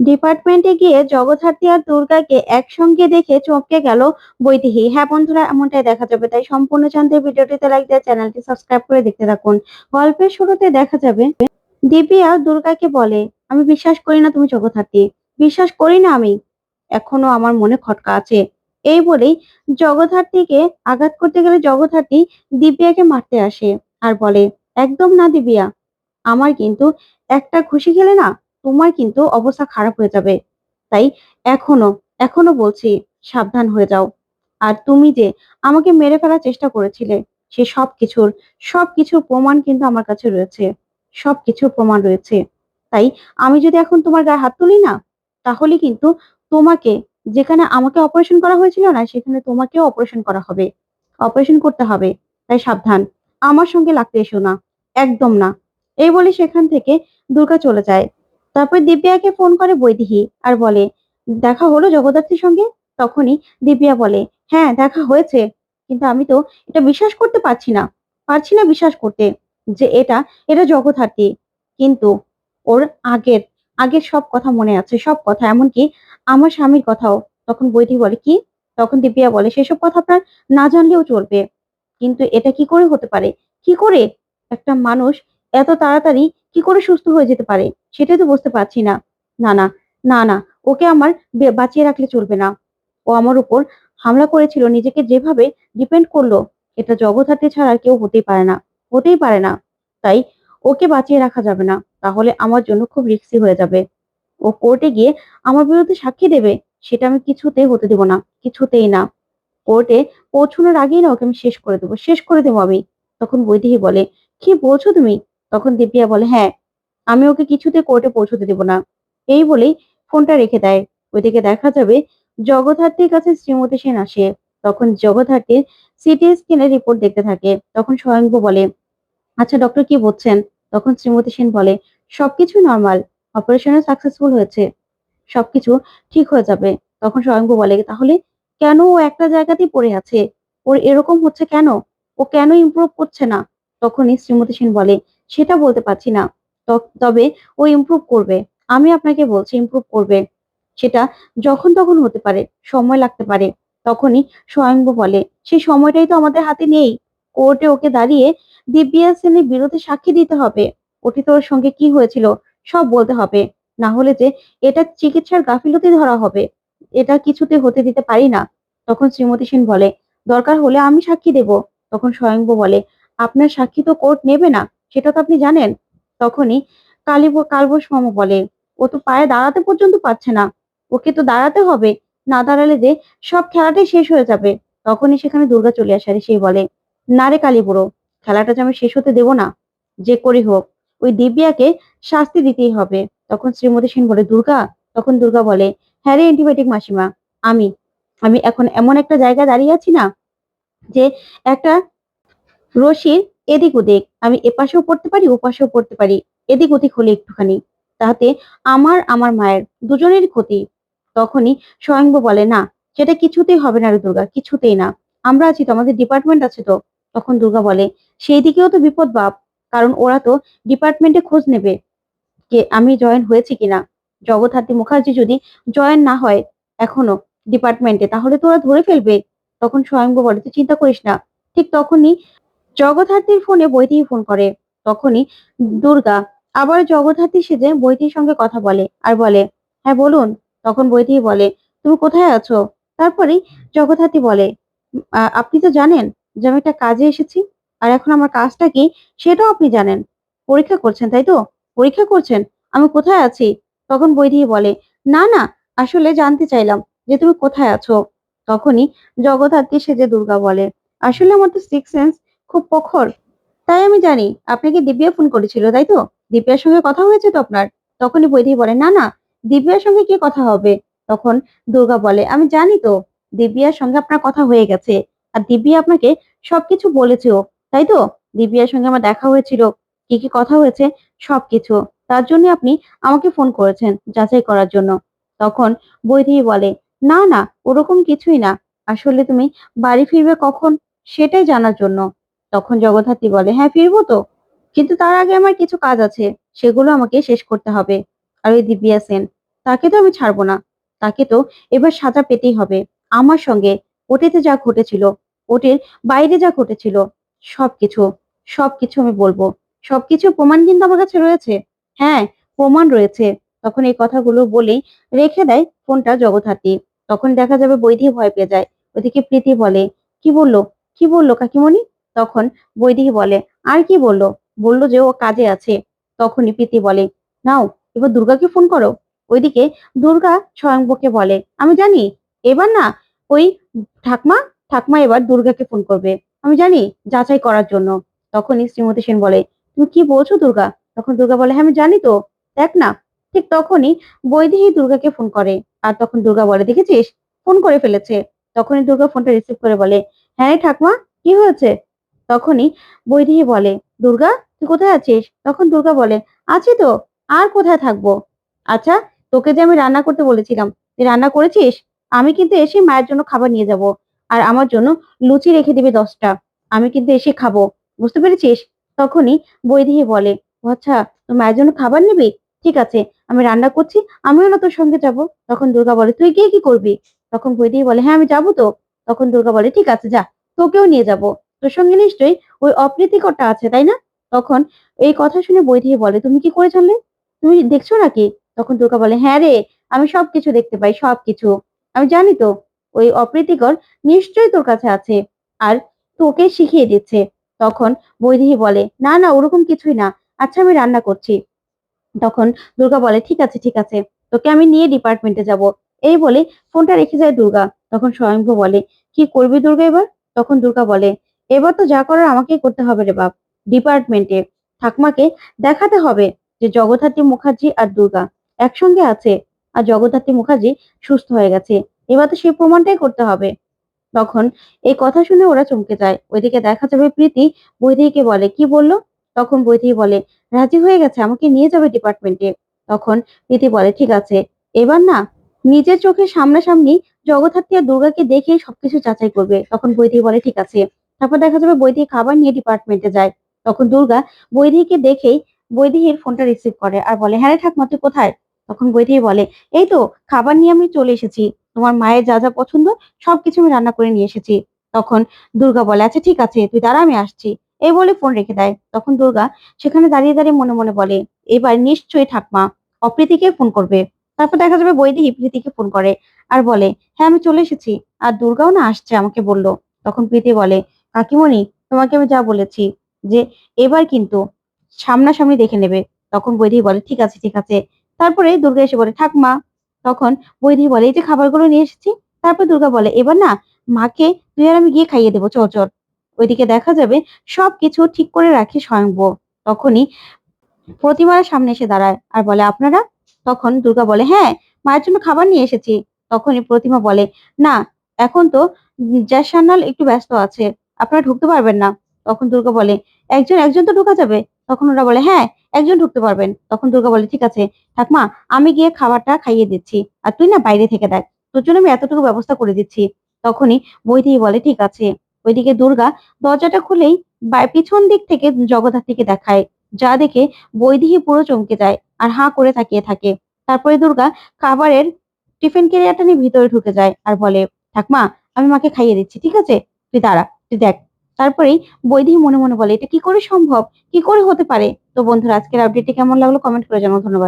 ডিপার্টমেন্টে গিয়ে জগদ্ধাত্রী আর দুর্গাকে একসঙ্গে দেখে চমকে গেল বৈদেহী হ্যাঁ বন্ধুরা, এমনটাই দেখা যাবে। তাই সম্পূর্ণ জানতে ভিডিওটিতে লাইক দিয়ে চ্যানেলটি সাবস্ক্রাইব করে দেখতে থাকুন। গল্পের শুরুতে দেখা যাবে, দিব্যা দুর্গাকে বলে, আমি বিশ্বাস করি না তুমি জগদ্ধাত্রী। বিশ্বাস করি না আমি। এখনও আমার মনে খটকা আছে। এই বলেই জগদ্ধাত্রীকে আঘাত করতে গেলে জগদ্ধাত্রী দিব্যাকে মারতে আসে আর বলে, একদম না দিব্যা। আমার কিন্তু একটা খুশি খেলে না তোমার কিন্তু অবস্থা খারাপ হয়ে যাবে। তাই এখনও এখনও বলছি, সাবধান হয়ে যাও। আর তুমি যে আমাকে মেরে ফেলার চেষ্টা করেছিলে, সে সব কিছুর সব কিছুর প্রমাণ কিন্তু আমার কাছে রয়েছে। সব কিছুর প্রমাণ রয়েছে। তাই আমি যদি এখন তোমার গায়ে হাত তুলি না, তাহলে কিন্তু তোমাকে, যেখানে আমাকে অপারেশন করা হয়েছিল না, সেখানে তোমাকেও অপারেশন করা হবে। অপারেশন করতে হবে। তাই সাবধান। আমার সঙ্গে লাগতে এসো না। একদম না। এই বলে সেখান থেকে দুর্গা চলে যায়। তারপর দিব্যাকে ফোন করে বৈদেহী আর বলে, দেখা হলো জগদ্ধাত্রীর সঙ্গে? তখনই দিব্যা বলে হ্যাঁ দেখা হয়েছে, কিন্তু আমি তো এটা বিশ্বাস করতে পারছি না পারছি না বিশ্বাস করতে যে এটা এটা জগদ্ধাত্রী। কিন্তু ওর আগের আগের সব কথা মনে আছে, সব কথা, এমনকি আমার স্বামীর কথাও। তখন বৈদেহী বলে, কি? তখন দিব্যা বলে, সেসব কথা আপনার না জানলেও চলবে, কিন্তু এটা কি করে হতে পারে? কি করে একটা মানুষ এত তাড়াতাড়ি কি করে সুস্থ হয়ে যেতে পারে? সেটাই তো বুঝতে পারছি না। না না না না, ওকে আমার বাঁচিয়ে রাখলে চলবে না। ও আমার উপর হামলা করেছিল, নিজেকে যেভাবে ডিপেন্ড করল, এটা জগৎ ছাড়া কেউ হতেই পারে না, হতেই পারে না। তাই ওকে বাঁচিয়ে রাখা যাবে না, তাহলে আমার জন্য খুব রিস্কি হয়ে যাবে। ও কোর্টে গিয়ে আমার বিরুদ্ধে সাক্ষী দেবে, সেটা আমি কিছুতেই হতে দেব না, কিছুতেই না। কোর্টে পৌঁছানোর আগেই না ওকে আমি শেষ করে দেবো, শেষ করে দেবো আমি। তখন বৈদেহী বলে, কি বলছো তুমি? তখন দিব্যা বলে হ্যাঁ আমি ওকে কিছুতে কোর্টে পৌঁছতে দেব না। এই বলেই ফোনটা রেখে দেয়। ওইদিকে দেখা যাবে জগদ্ধাত্রীর কাছে শ্রীমতী সেন আসে। তখন জগদ্ধাত্রীর সিটি স্ক্যানের রিপোর্ট দেখতে থাকে। তখন স্বয়ংভু বলে আচ্ছা ডক্টর কি বলছেন? তখন শ্রীমতী সেন বলে, সবকিছু নর্মাল। অপারেশনে সাকসেসফুল হয়েছে। সবকিছু ঠিক হয়ে যাবে। তখন স্বয়ংভু বলে, তাহলে কেন ও একটা জায়গাতেই পড়ে আছে? ওর এরকম হচ্ছে কেন? ও কেন ইমপ্রুভ করছে না? তখনই শ্রীমতী সেন বলে, সেটা বলতে পারছি না। তবে ও ইমপ্রুভ করবে। আমি আপনাকে বলছি ইমপ্রুভ করবে। সেটা যখন তখন হতে পারে, সময় লাগতে পারে। তখনই স্বয়ংভু বলে সেই সময়টাই তো আমাদের হাতে নেই। কোর্টে ওকে দাঁড়িয়ে দিব্যা সেনের বিরুদ্ধে সাক্ষী দিতে হবে। অতীত ওর সঙ্গে কি হয়েছিল, সব বলতে হবে। না হলে যে এটা চিকিৎসার গাফিলতি ধরা হবে, এটা কিছুতে হতে দিতে পারি না। তখন শ্রীমতী সেন বলে, দরকার হলে আমি সাক্ষী দেব। তখন স্বয়ংভু বলে, আপনার সাক্ষী তো কোর্ট নেবে না, সেটা তো আপনি জানেন। তখনই কালী কালবোস মামা বলে, ও তো পায়ে দাঁড়াতে পর্যন্ত পারছে না। ওকে তো দাঁড়াতে হবে। না দাঁড়ালে যে সব খেলাটাই শেষ হয়ে যাবে। তখনই সেখানে দুর্গা চলে আসে আর সেই বলে, না রে কালী বুড়ো খেলাটা যে আমি শেষ হতে দেব না। যে করি হোক, ওই দিব্যাকে শাস্তি দিতেই হবে। তখন শ্রীমতী সেন বলে, দুর্গা? তখন দুর্গা বলে হ্যাঁ রে অ্যান্টিবায়োটিক মাসিমা, আমি আমি এখন এমন একটা জায়গায় দাঁড়িয়ে আছি না যে একটা রশির এদিক ওদিক আমি এপাশেও পড়তে পারি, ওপাশেও পড়তে পারি। এদিক ওদিক হলে একটুখানি। তাতে আমার আমার মায়ের দুজনের ক্ষতি। তখনই স্বয়ংভু বলে, না, সেটা কিছুতেই হবে না রে দুর্গা, কিছুতেই না। আমরা আছি তো, আমাদের ডিপার্টমেন্ট আছে তো। তখন দুর্গা বলে, সেই দিকেও তো বিপদ বাপ, কারণ ওরা তো ডিপার্টমেন্টে খোঁজ নেবে যে আমি জয়েন হয়েছি কিনা জগদ্ধাত্রী মুখার্জি যদি জয়েন না হয় এখনও ডিপার্টমেন্টে তাহলে তো ওরা ধরে ফেলবে। তখন স্বয়ংভু বলে, তুই চিন্তা করিস না। ঠিক তখনই জগদ্ধাত্রীর ফোনে বৈদেহী ফোন করে। তখনই দুর্গা আবার জগদ্ধাত্রী সেজে বৈদেহীর সঙ্গে কথা বলে আর বলে হ্যাঁ বলুন। তখন বৈদেহী বলে, তুমি কোথায় আছো? তারপরে জগদ্ধাত্রী বলে আপনি তো জানেন যে আমি একটা কাজে এসেছি আর এখন আমার কাজটা কি সেটাও আপনি জানেন। পরীক্ষা করছেন, তাই তো? পরীক্ষা করছেন? আমি কোথায় আছি? তখন বৈদেহী বলে, না না, আসলে জানতে চাইলাম যে তুমি কোথায় আছো? তখনই জগদ্ধাত্রী সেজে দুর্গা বলে, আসলে আমার তো সিক্স সেন্স খুব প্রখর তাই আমি জানি আপনাকে দিব্যা ফোন করেছিল, তাই তো? দিব্যার সঙ্গে কথা হয়েছে তো আপনার? তখনই বৈদেহী বলে, না না, দিব্যার সঙ্গে কি কথা হবে? তখন দুর্গা বলে, আমি জানি তো, দিব্যার সঙ্গে আপনার কথা হয়ে গেছে। আর দিব্যা আপনাকে সবকিছু বলেছেও, তাই তো? দিব্যার সঙ্গে আমার দেখা হয়েছিল, কি কি কথা হয়েছে, সবকিছু। তার জন্য আপনি আমাকে ফোন করেছেন, যাচাই করার জন্য। তখন বৈদেহী বলে, না না, ওরকম কিছুই না। আসলে তুমি বাড়ি ফিরবে কখন, সেটাই জানার জন্য। তখন জগদ্ধাত্রী বলে হ্যাঁ ফিরবো তো। কিন্তু তার আগে আমার কিছু কাজ আছে, সেগুলো আমাকে শেষ করতে হবে। আর ওই দিব্যা সেন, তাকে তো আমি ছাড়বো না। তাকে তো এবার সাজা পেতেই হবে। আমার সঙ্গে ওটিতে যা ঘটেছিল, ওটির বাইরে যা ঘটেছিল, সবকিছু সবকিছু আমি বলব। সবকিছু প্রমাণ কিন্তু আমার কাছে রয়েছে। হ্যাঁ প্রমাণ রয়েছে। তখন এই কথাগুলো বলেই রেখে দেয় ফোনটা জগৎহাতি তখন দেখা যাবে বৈধি ভয় পেয়ে যায়। ওদিকে প্রীতি বলে, কি বলল? কি বলল কাকিমণি? তখন বৈদিক বলে, আর কি বলল? বলল যে, ও কাজে আছে। তখনই প্রীতি বলে, নাও, এবার দুর্গাকে ফোন করো। ওইদিকে দুর্গা স্বয়ংবকে বলে, আমি জানি, এবার না, ওই ঠাকমা ঠাকমা এবার দুর্গাকে ফোন করবে। আমি জানি যাচাই করার জন্য। তখনই শ্রীমতী সেন বলে, তুমি কি বলছো দুর্গা? তখন দুর্গা বলে হ্যাঁ আমি জানি তো, দেখ না। ঠিক তখনই বৈদেহী দুর্গাকে ফোন করে, আর তখন দুর্গা বলে, দেখেছিস? ফোন করে ফেলেছে। তখনই দুর্গা ফোনটা রিসিভ করে বলে হ্যাঁ ঠাকমা, কি হয়েছে? তখনই বৈদেহী বলে, দুর্গা, তুই কোথায় আছিস? তখন দুর্গা বলে, আছি তো, আর কোথায় থাকব? আচ্ছা তোকে যে আমি রান্না করতে বলেছিলাম, তুই রান্না করেছিস? আমি কিন্তু এসে মায়ের জন্য খাবার নিয়ে যাব, আর আমার জন্য লুচি রেখে দিবি দশটা, আমি কিন্তু এসে খাব, বুঝতে পেরেছিস? তখনই বৈদেহী বলে আচ্ছা তোর মায়ের জন্য খাবার নিবি? ঠিক আছে, আমি রান্না করছি, আমিও না তোর সঙ্গে যাব। তখন দুর্গা বলে, তুই গিয়ে কি করবি? তখন বৈদেহী বলে হ্যাঁ আমি যাব তো। তখন দুর্গা বলে, ঠিক আছে, যা, তোকেও নিয়ে যাব। তোর সঙ্গে নিশ্চয়ই ওই অপ্রীতিকরটা আছে, তাই না? তখন এই কথা শুনে বৈদেহী বলে, তুমি কি করে জানলে? তুমি দেখছ নাকি? তখন দুর্গা বলে হ্যাঁ রে, আমি সবকিছু দেখতে পাই, সবকিছু। আমি জানি তো, ওই অপ্রীতিকর নিশ্চয়ই তোর কাছে আছে আর তোকে শিখিয়ে দিচ্ছে। তখন বৈদেহী বলে, না না, ওরকম কিছুই না। আচ্ছা আমি রান্না করছি। তখন দুর্গা বলে, ঠিক আছে ঠিক আছে, তোকে আমি নিয়ে ডিপার্টমেন্টে যাব। এই বলে ফোনটা রেখে যায় দুর্গা। তখন স্বয়ংভু বলে, কি করবি দুর্গা এবার? তখন দুর্গা বলে এবার তো যা করার আমাকেই করতে হবে রে বাপ। ডিপার্টমেন্টে ঠাকমাকে দেখাতে হবে যে জগদ্ধাত্রী মুখার্জি আর দুর্গা একসঙ্গে আছে আর জগদ্ধাত্রী মুখার্জি সুস্থ হয়ে গেছে। এবার তো সেই প্রমাণটাই করতে হবে। তখন এই কথা শুনে ওরা চমকে যায়। ওইদিকে দেখা যাবে প্রীতি বৈদেহীকে বলে, কি বলল? তখন বৈদেহী বলে, রাজি হয়ে গেছে, আমাকে নিয়ে যাবে ডিপার্টমেন্টে তখন প্রীতি বলে, ঠিক আছে। এবার না, নিজের চোখে সামনাসামনি জগদ্ধাত্রী আর দুর্গাকে দেখে সবকিছু যাচাই করবে। তখন বৈদেহী বলে, ঠিক আছে। তারপর দেখা যাবে বৈদেহী খাবার নিয়ে ডিপার্টমেন্টে যায়। তখন দুর্গা বৈদেহীকে দেখেই বৈদেহীর ফোনটা রিসিভ করে আর বলে হ্যাঁ ঠাকুমা, তুই কোথায়? তখন বৈদেহী বলে, এই তো, খাবার নিয়ে আমি চলে এসেছি। তোমার মায়ের যা যা পছন্দ, সবকিছু আমি রান্না করে নিয়ে এসেছি। তখন দুর্গা বলে আচ্ছা ঠিক আছে, তুই দাঁড়া, আমি আসছি। এই বলে ফোন রেখে দেয়। তখন দুর্গা সেখানে দাঁড়িয়ে দাঁড়িয়ে মনে মনে বলে, এবার নিশ্চয়ই ঠাকমা, অপ্রীতিকে ফোন করবে। তারপর দেখা যাবে বৈদেহী প্রীতিকে ফোন করে আর বলে হ্যাঁ আমি চলে এসেছি। আর দুর্গাও না আসছে, আমাকে বলল। তখন প্রীতি বলে কাকিমণি, তোমাকে আমি যা বলেছি যে এবার কিন্তু সামনাসামনি দেখে নেবে। তখন বৈদেহী বলে, ঠিক আছে ঠিক আছে। তারপরে দুর্গা এসে বলে ঠাকমা তখন বৈদেহী বলে, এই যে খাবারগুলো নিয়ে এসেছি। তারপর দুর্গা বলে, এবার না, মাকে তুই আর আমি গিয়ে খাইয়ে দেবো, চল চল। ওইদিকে দেখা যাবে সব কিছু ঠিক করে রাখে স্বয়ংব তখনই প্রতিমার সামনে এসে দাঁড়ায় আর বলে, আপনারা? তখন দুর্গা বলে হ্যাঁ মায়ের জন্য খাবার নিয়ে এসেছি। তখনই প্রতিমা বলে, না, এখন তো জ্যাসান্নাল একটু ব্যস্ত আছে। আপনারা ঢুকতে পারবেন না। তখন দুর্গা বলে, একজন একজন তো ঢুকা যাবে। তখন ওরা বলে হ্যাঁ একজন ঢুকতে পারবেন। তখন দুর্গা বলে, ঠিক আছে, ঠাকমা, আমি গিয়ে খাবারটা খাইয়ে দিচ্ছি। আর তুই না বাইরে থেকে দেখ, তোর জন্য আমি এতটুকু ব্যবস্থা করে দিচ্ছি। তখনই বৈদেহী বলে, ঠিক আছে। ওইদিকে দুর্গা দরজাটা খুলেই পিছন দিক থেকে জগদ্ধাত্রীকে দেখায়। যা দেখে বৈদেহী পুরো চমকে যায় আর হাঁ করে তাকিয়ে থাকে। তারপরে দুর্গা খাবারের টিফিন কেরিয়ারটা নিয়ে ভিতরে ঢুকে যায় আর বলে, ঠাকমা, আমি মাকে খাইয়ে দিচ্ছি, ঠিক আছে? তুই দাঁড়া। দেখ, তারপরেই বৈধি মনে মনে বলে, এটা কি করে সম্ভব? কি করে হতে পারে? তো বন্ধুরা, আজকের আপডেটটি কেমন লাগল? কমেন্ট করে জানাও, ধন্যবাদ।